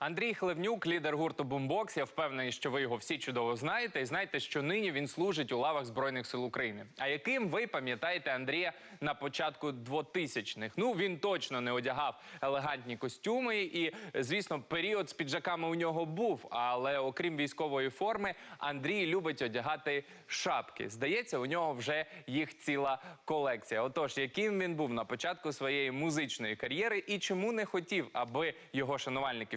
Андрій Хлевнюк, лідер гурту Бумбокс. Я впевнений, що ви його всі чудово знаєте. І знаєте, що нині він служить у лавах Збройних сил України. А яким ви пам'ятаєте Андрія на початку 2000-х? Ну він точно не одягав елегантні костюми, і звісно, період з піджаками у нього був. Але окрім військової форми, Андрій любить одягати шапки. Здається, у нього вже їх ціла колекція. Отож, яким він був на початку своєї музичної кар'єри і чому не хотів, аби його шанувальники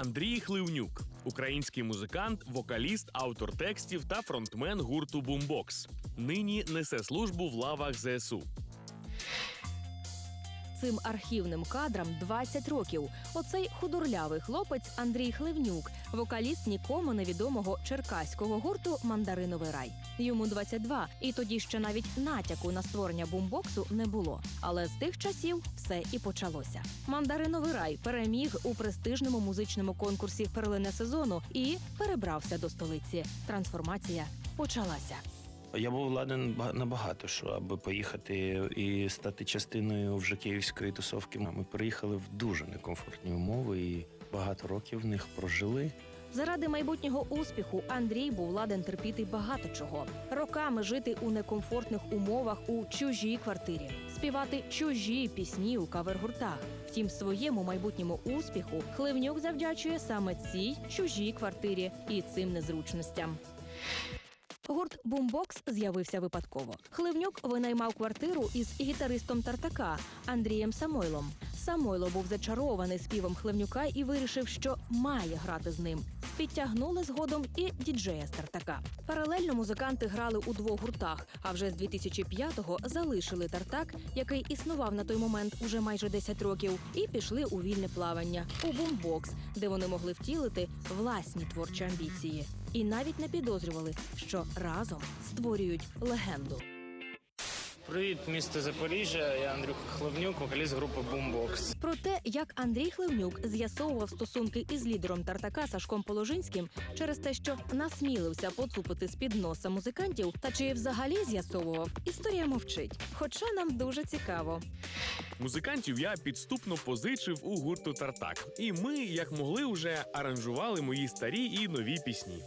Андрій Хливнюк, український музикант, вокаліст, автор текстів та фронтмен гурту Бумбокс. Нині несе службу в лавах ЗСУ. Цим архівним кадрам 20 років. Оцей худорлявий хлопець Андрій Хливнюк, вокаліст нікому невідомого черкаського гурту Мандариновий рай. Йому 22, і тоді ще навіть натяку на створення бумбоксу не було. Але з тих часів все і почалося. Мандариновий рай переміг у престижному музичному конкурсі перлине сезону і перебрався до столиці. Трансформація почалася. Я був ладен ба- на багато що, аби поїхати і стати частиною вже київської тусовки. Ми приїхали в дуже некомфортні умови і багато років в них прожили. Заради майбутнього успіху Андрій був ладен терпіти багато чого. Роками жити у некомфортних умовах у чужій квартирі, співати чужі пісні у кавер-гуртах. Втім, своєму майбутньому успіху Хливнюк завдячує саме цій чужій квартирі і цим незручностям. Гурт Бумбокс з'явився випадково. Хливнюк винаймав квартиру із гітаристом Тартака Андрієм Самойлом. Самойло був зачарований співом Хливнюка і вирішив, що має грати з ним. Підтягнули згодом і діджея з Тартака. Паралельно музиканти грали у двох гуртах, а вже з 2005-го залишили Тартак, який існував на той момент уже майже 10 років, і пішли у вільне плавання у бумбокс, де вони могли втілити власні творчі амбіції. І навіть не підозрювали, що разом створюють легенду. Привіт, місто Запоріжжя. Я Андрюха Хловнюк, вокаліст групи Boombox. Про те, як Андрій Хливнюк з'ясовував стосунки із лідером Тартака Сашком Положинським через те, що насмілився поцупити з-під носа музикантів, та чи взагалі з'ясовував, історія мовчить. Хоча нам дуже цікаво. Музикантів я підступно позичив у гурту Тартак. І ми, як могли, вже аранжували мої старі і нові пісні.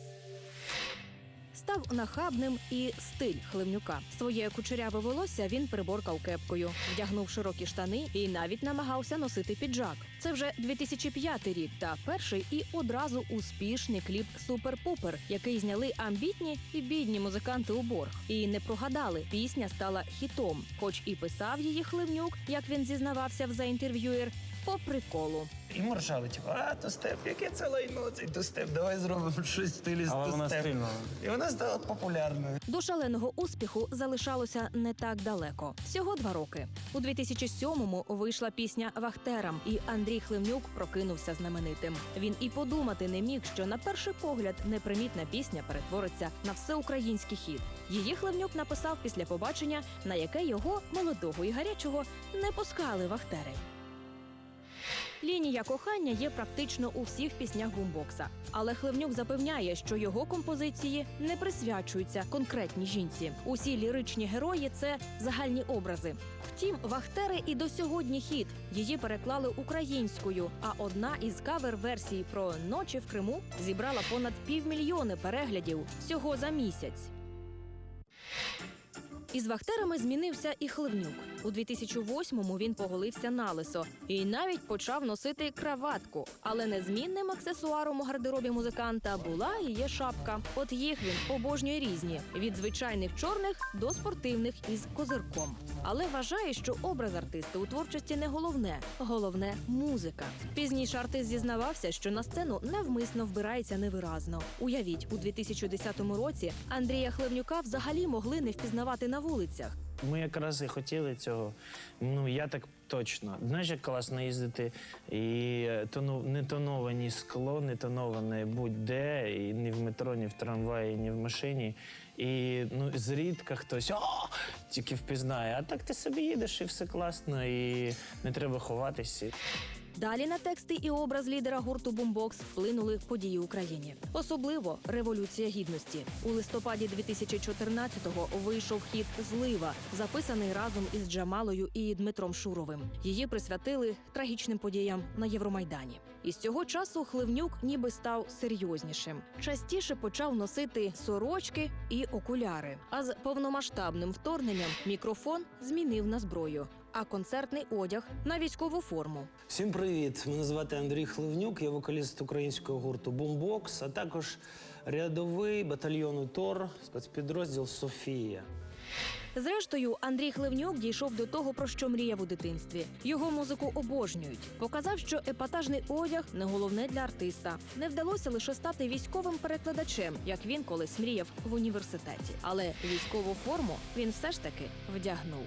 Став нахабним і стиль Хливнюка. Своє кучеряве волосся він приборкав кепкою, вдягнув широкі штани і навіть намагався носити піджак. Це вже 2005 рік та перший і одразу успішний кліп Супер-Пупер, який зняли амбітні і бідні музиканти у борг. І не прогадали, пісня стала хітом, хоч і писав її Хливнюк, як він зізнавався в за інтерв'юєр, по приколу. І ми ржали, типу, а тустеп, яке це лайно, цей тустеп, давай зробимо щось в стилі з Але вона тустеп. стрільнула. І вона стала популярною. До шаленого успіху залишалося не так далеко. Всього два роки. У 2007-му вийшла пісня Вахтерам, і Андрій Хливнюк прокинувся знаменитим. Він і подумати не міг, що на перший погляд непримітна пісня перетвориться на всеукраїнський хіт. Її Хливнюк написав після побачення, на яке його молодого і гарячого не пускали вахтери. Лінія кохання є практично у всіх піснях бумбокса. Але Хливнюк запевняє, що його композиції не присвячуються конкретній жінці. Усі ліричні герої це загальні образи. Втім, Вахтери і до сьогодні хіт. Її переклали українською. А одна із кавер-версій про ночі в Криму зібрала понад півмільйони переглядів всього за місяць. Із вахтерами змінився і Хливнюк. У 2008-му він поголився налисо і навіть почав носити краватку. Але незмінним аксесуаром у гардеробі музиканта була і є шапка. От їх він обожнює різні від звичайних чорних до спортивних із козирком. Але вважає, що образ артиста у творчості не головне, головне музика. Пізніше артист зізнавався, що на сцену навмисно вбирається невиразно. Уявіть, у 2010 році Андрія Хлевнюка взагалі могли не впізнавати на вулицях. Ми якраз і хотіли цього. Ну я так точно. Знаєш, як класно їздити і е, тону, не тоновані скло, не тоноване будь-де, і ні в метро, ні в трамваї, ні в машині. І ну зрідка хтось о, тільки впізнає. А так ти собі їдеш і все класно, і не треба ховатися. Далі на тексти і образ лідера гурту Бумбокс вплинули події в Україні. Особливо революція гідності. У листопаді 2014-го вийшов хіт Злива, записаний разом із Джамалою і Дмитром Шуровим. Її присвятили трагічним подіям на Євромайдані. І з цього часу Хливнюк ніби став серйознішим. Частіше почав носити сорочки і окуляри. А з повномасштабним вторгненням мікрофон змінив на зброю, а концертний одяг на військову форму. Всім привіт! Мене звати Андрій Хливнюк, я вокаліст українського гурту Бумбокс, а також рядовий батальйону Тор, спецпідрозділ Софія. Зрештою, Андрій Хливнюк дійшов до того, про що мріяв у дитинстві. Його музику обожнюють. Показав, що епатажний одяг не головне для артиста. Не вдалося лише стати військовим перекладачем, як він колись мріяв в університеті. Але військову форму він все ж таки вдягнув.